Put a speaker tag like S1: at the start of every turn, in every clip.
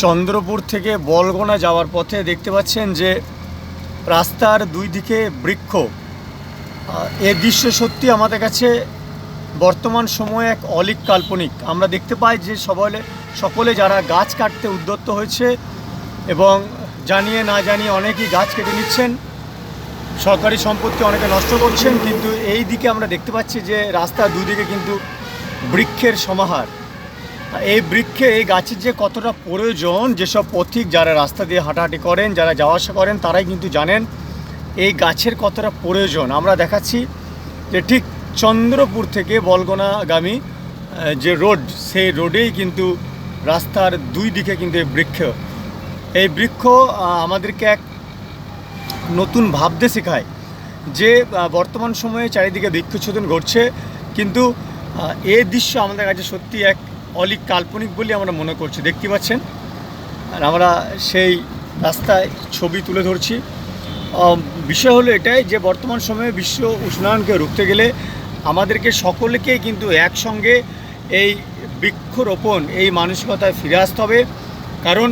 S1: চন্দ্রপুর থেকে বলগোনা যাওয়ার পথে দেখতে পাচ্ছেন যে রাস্তার দুই দিকে বৃক্ষ। এ দৃশ্য সত্যি আমাদের কাছে বর্তমান সময়ে এক অলিক কাল্পনিক। আমরা দেখতে পাই যে সকলে সকলে যারা গাছ কাটতে উদ্যত্ত হয়েছে এবং জানিয়ে না জানিয়ে অনেকেই গাছ কেটে নিচ্ছেন। সরকারি সম্পত্তি অনেকে নষ্ট করছেন, কিন্তু এই দিকে আমরা দেখতে পাচ্ছি যে রাস্তার দুদিকে কিন্তু বৃক্ষের সমাহার। এই বৃক্ষে, এই গাছের যে কতটা প্রয়োজন, যেসব পথিক যারা রাস্তা দিয়ে হাঁটাহাঁটি করেন, যারা যাওয়া আসা করেন, তারাই কিন্তু জানেন এই গাছের কতটা প্রয়োজন। আমরা দেখাচ্ছি যে ঠিক চন্দ্রপুর থেকে বলগোনাগামী যে রোড, সেই রোডেই কিন্তু রাস্তার দুই দিকে কিন্তু এই বৃক্ষ। এই বৃক্ষ আমাদেরকে এক নতুন ভাবতে শেখায় যে বর্তমান সময়ে চারিদিকে বৃক্ষচ্ছেদন ঘটছে, কিন্তু এ দৃশ্য আমাদের কাছে সত্যি এক অলিক কাল্পনিক বলে আমরা মনে করছি, দেখতে পাচ্ছেন? আর আমরা সেই রাস্তায় ছবি তুলে ধরছি। বিষয় হলো এটাই যে বর্তমান সময়ে বিশ্ব উষ্ণায়নকে রুখতে গেলে আমাদেরকে সকলকেই কিন্তু একসঙ্গে এই বৃক্ষরোপণ, এই মানসিকতায় ফিরে আসতে হবে। কারণ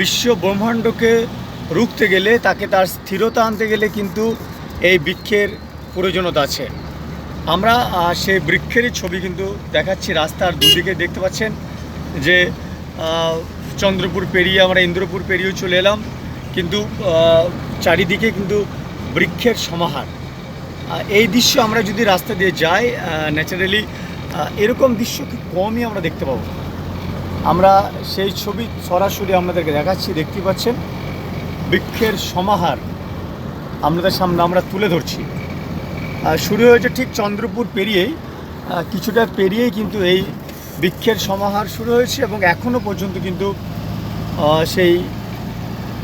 S1: বিশ্ব ব্রহ্মাণ্ডকে রুখতে গেলে, তাকে তার স্থিরতা আনতে গেলে কিন্তু এই বৃক্ষের প্রয়োজনীয়তা আছে। আমরা সেই বৃক্ষেরই ছবি কিন্তু দেখাচ্ছি। রাস্তার দুদিকে দেখতে পাচ্ছেন যে চন্দ্রপুর পেরিয়ে আমরা ইন্দ্রপুর পেরিয়েও চলে এলাম। কিন্তু চারিদিকে কিন্তু বৃক্ষের সমাহার। এই দৃশ্য আমরা যদি রাস্তা দিয়ে যাই ন্যাচারালি এরকম দৃশ্য খুব কমই আমরা দেখতে পাবো? আমরা সেই ছবি সরাসরি আপনাদেরকে দেখাচ্ছি। দেখতে পাচ্ছেন, বৃক্ষের সমাহার। আপনাদের সামনে আমরা তুলে ধরছি। শুরু হয়েছে ঠিক চন্দ্রপুর পেরিয়েই। কিছুটা পেরিয়েই কিন্তু এই বৃক্ষের সমাহার শুরু হয়েছে এবং এখনও পর্যন্ত কিন্তু সেই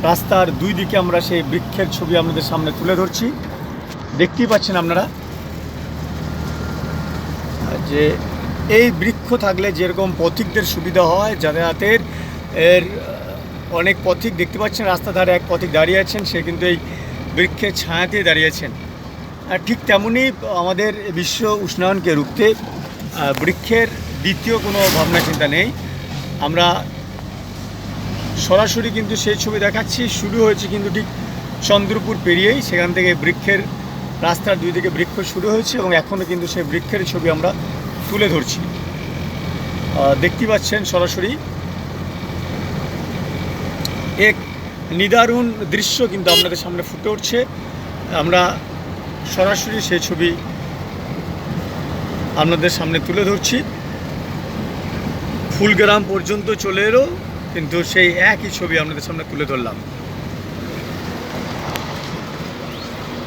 S1: রাস্তার দুই দিকে আমরা সেই বৃক্ষের ছবি আপনাদের সামনে তুলে ধরছি। দেখতেই পাচ্ছেন আপনারা যে এই বৃক্ষ থাকলে যেরকম পথিকদের সুবিধা হয়, যাতায়াতের, এর অনেক পথিক দেখতে পাচ্ছেন রাস্তা ধারে এক পথিক দাঁড়িয়ে আছেন, সে কিন্তু এই বৃক্ষের ছায়াতেই দাঁড়িয়েছেন ঠিক তেমনই আমাদের বিশ্ব উষ্ণায়নকে রুখতে বৃক্ষের দ্বিতীয় কোনো ভাবনা চিন্তা নেই। আমরা সরাসরি কিন্তু সেই ছবি দেখাচ্ছি, শুরু হয়েছে কিন্তু ঠিক চন্দ্রপুর পেরিয়েই। সেখান থেকে বৃক্ষের রাস্তার দুই দিকে বৃক্ষ শুরু হয়েছে এবং এখনও কিন্তু সেই বৃক্ষের ছবি আমরা তুলে ধরছি। দেখতে পাচ্ছেন সরাসরি এক নিদারুণ দৃশ্য কিন্তু আপনাদের সামনে ফুটে উঠছে। আমরা সরাসরি সেই ছবি আপনাদের সামনে তুলে ধরছি। ফুলগ্রাম পর্যন্ত চলে এলো, কিন্তু সেই একই ছবি আপনাদের সামনে তুলে ধরলাম।